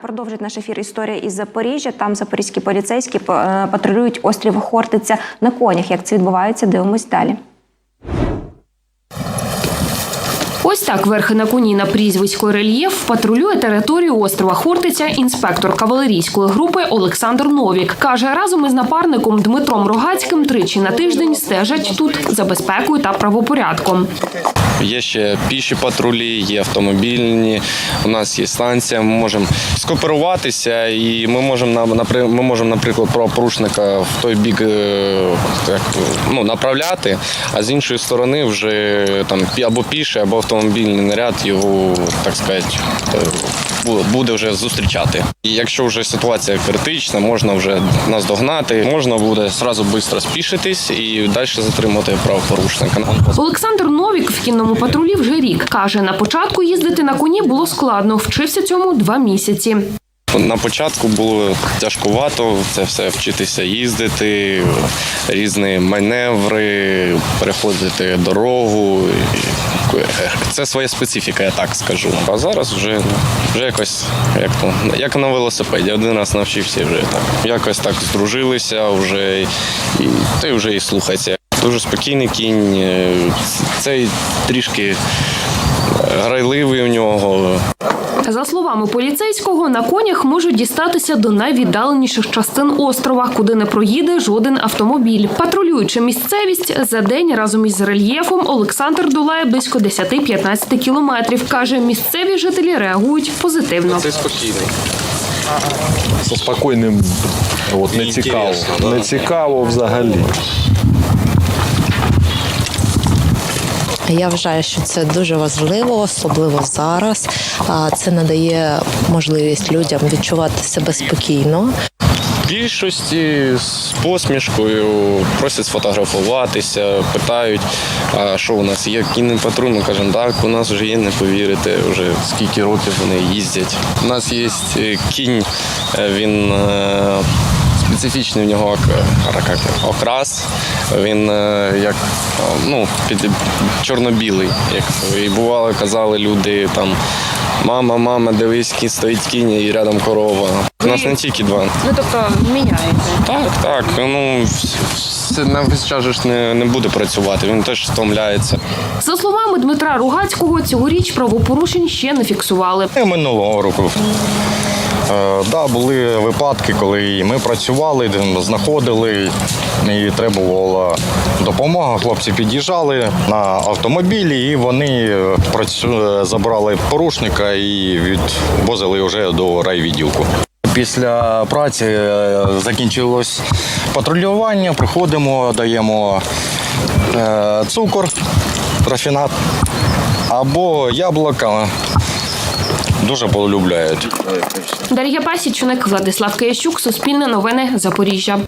Продовжить наш ефір історія із Запоріжжя. Там запорізькі поліцейські е, патрулюють острів Хортиця на конях. Як це відбувається, дивимось далі. Ось так верхи на коні на прізвисько рельєф патрулює територію острова Хортиця інспектор кавалерійської групи Олександр Новік. Каже, разом із напарником Дмитром Рогацьким тричі на тиждень стежать тут за безпекою та правопорядком. Є ще піші патрулі, є автомобільні. У нас є станція. Ми можемо скооперуватися, і ми можемо ми можемо, наприклад, правопорушника в той бік е, ну, направляти, а з іншої сторони вже там або піший, або автомобільний наряд його, так сказати, е, буде вже зустрічати. І якщо вже ситуація критична, можна вже нас догнати, можна буде зразу швидко спішитись і далі затримати правопорушника. Олександр Новік в кінному патрулі вже рік каже, на початку їздити на коні було складно. Вчився цьому два місяці. На початку було тяжкувато це все вчитися їздити, різні маневри, переходити дорогу. Це своя специфіка, я так скажу. А зараз вже, вже якось як, то, як на велосипеді. Один раз навчився вже так. Якось так здружилися, вже і ти вже і слухається. Дуже спокійний кінь. е, Цей трішки грайливий у нього. За словами поліцейського, на конях можуть дістатися до найвіддаленіших частин острова, куди не проїде жоден автомобіль. Патрулюючи місцевість за день разом із рельєфом, Олександр долає близько 10-15 кілометрів. каже, місцеві жителі реагують позитивно. Це спокійний. Со спокійним от, не цікаво. Не цікаво взагалі. Я вважаю, що це дуже важливо, особливо зараз. Це надає можливість людям відчувати себе спокійно. більшості з посмішкою просять сфотографуватися, питають, а що у нас є кінний патруль. Ми кажемо, так, у нас вже є, не повірите, вже скільки років вони їздять. У нас є е, кінь, е, він е, специфічний в нього ок- окрас. Він е, як е, ну, під, чорно-білий. Як, і бувало, казали люди там. Мама, мама, дивись, кінь стоїть кінь і рядом корова. У нас не тільки два. Ви тобто міняєте. Так, так. Ну все на весь час ж не, не буде працювати. Він теж стомляється. За словами Дмитра Ругацького, цьогоріч правопорушень ще не фіксували. Минулого року. Е, да, були випадки, коли ми працювали, знаходили, і треба була допомога. Хлопці під'їжджали на автомобілі, і вони е, е, забрали порушника і відвозили вже до райвідділку. Після праці закінчилось патрулювання, приходимо, даємо цукор, рафінат або яблука. Дуже полюбляють. Дар'я Пасічник, Владислав Киящук, Суспільне новини, Запоріжжя.